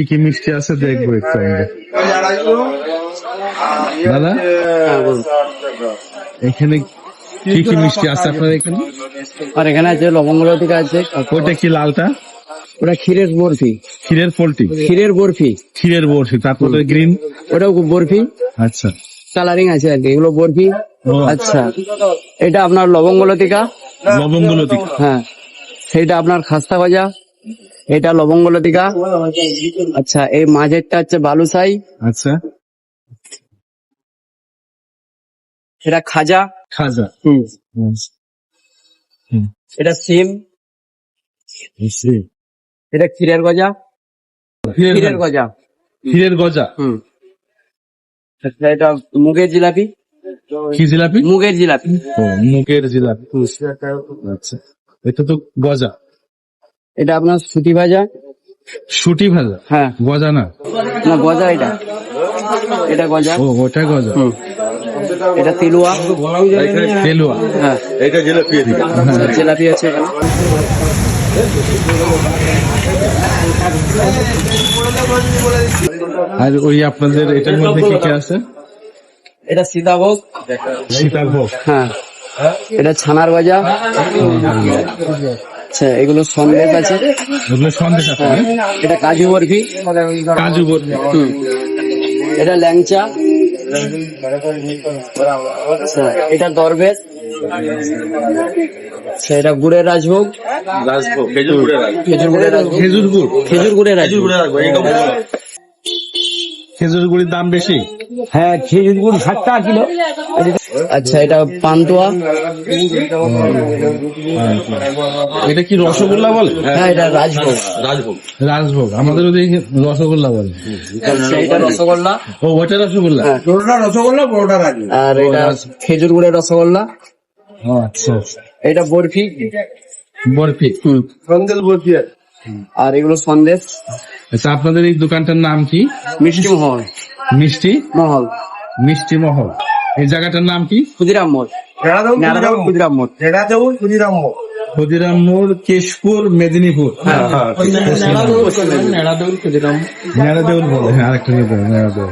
কি কি মিষ্টি আছে দেখব একটু আমরা দাদা? এখানে কি কি মিষ্টি আছে আপনার এখানে? আর এখানে আছে লবঙ্গলতিকা আছে। ওইটা কি লালটা? ওটা ক্ষীরের বরফি। ক্ষীরের পোলট্রি? ক্ষীরের বরফি। ক্ষীরের বর্ষি তারপরে গ্রিন? ওটাও বরফি। আচ্ছা। কালারিং আছে আর কি এগুলো বরফি। ও। আচ্ছা। এটা আপনার লবঙ্গলতিকা লবঙ্গ লতিকা হ্যাঁ। সেটা আপনার খাস্তা ভাজা। এটা লবঙ্গ লতিকা? আচ্ছা এই মাঝেরটা হচ্ছে বালুসাই আচ্ছা। এটা খাজা। খাজা। হুম। হুম। এটা সিম। এটা ক্ষীরের গজা। ক্ষীরের গজা। ক্ষীরের গজা। হুম। আচ্ছা এটা মুগের জিলাপি। কি জিলাপি? মুগের জিলাপি। ও মুগের জিলাপি। আচ্ছা। এটা তো গজা। এটা আপনার সুতি ভাজা? শুটি ভাজা? হ্যাঁ। গজা না? না গজা এটা। এটা গজা। ও ওটা গজা। এটা তেলুয়া। তেলুয়া। হ্যাঁ। এটা জিলাপি জিলাপি আছে আর ওই আপনাদের এটার মধ্যে কি কি আছে? এটা সীতাভোগ। সীতাভোগ। হ্যাঁ। এটা ছানার গজা। আচ্ছা এগুলো সন্দেশ আছে? সন্দেশ আছে এটা কাজু বরফি? কাজু বরফি। এটা ল্যাংচা। আচ্ছা এটা দরবেশ। সেটা এটা গুড়ের রাজভোগ। রাজভোগ খেজুর গুড়ের রাজভোগ। খেজুর গুড় খেজুর গুড়ের রাজভোগ। খেজুর গুড়ির দাম বেশি? হ্যাঁ খেজুর গুড় ষাট টাকা কিলো। আচ্ছা এটা পান্তুয়া। এটা কি রসগোল্লা বলে? হ্যাঁ এটা রাজভোগ। রাজভোগ। রাজভোগ। আমাদের ওদিকে রসগোল্লা বলে। আচ্ছা এটা রসগোল্লা? ও ওটা রসগোল্লা? হ্যাঁ। রসগোল্লা বড়টা রাজভোগ। আর এটা খেজুর গুড়ের রসগোল্লা। আচ্ছা। এটা বরফি। বরফি। হুম। সন্দেশ বলছি আর এগুলো সন্দেশ। আচ্ছা আপনাদের এই দোকানটার নাম কি? মিষ্টি মহল। মিষ্টি? মহল। মিষ্টি মহল। এই জায়গাটার নাম কি? ক্ষুদিরাম মোড় ক্ষুদিরাম মোড় ক্ষুদিরাম কেশপুর মেদিনীপুর। হ্যাঁ বলে হ্যাঁ আরেকটা মেরাদেউল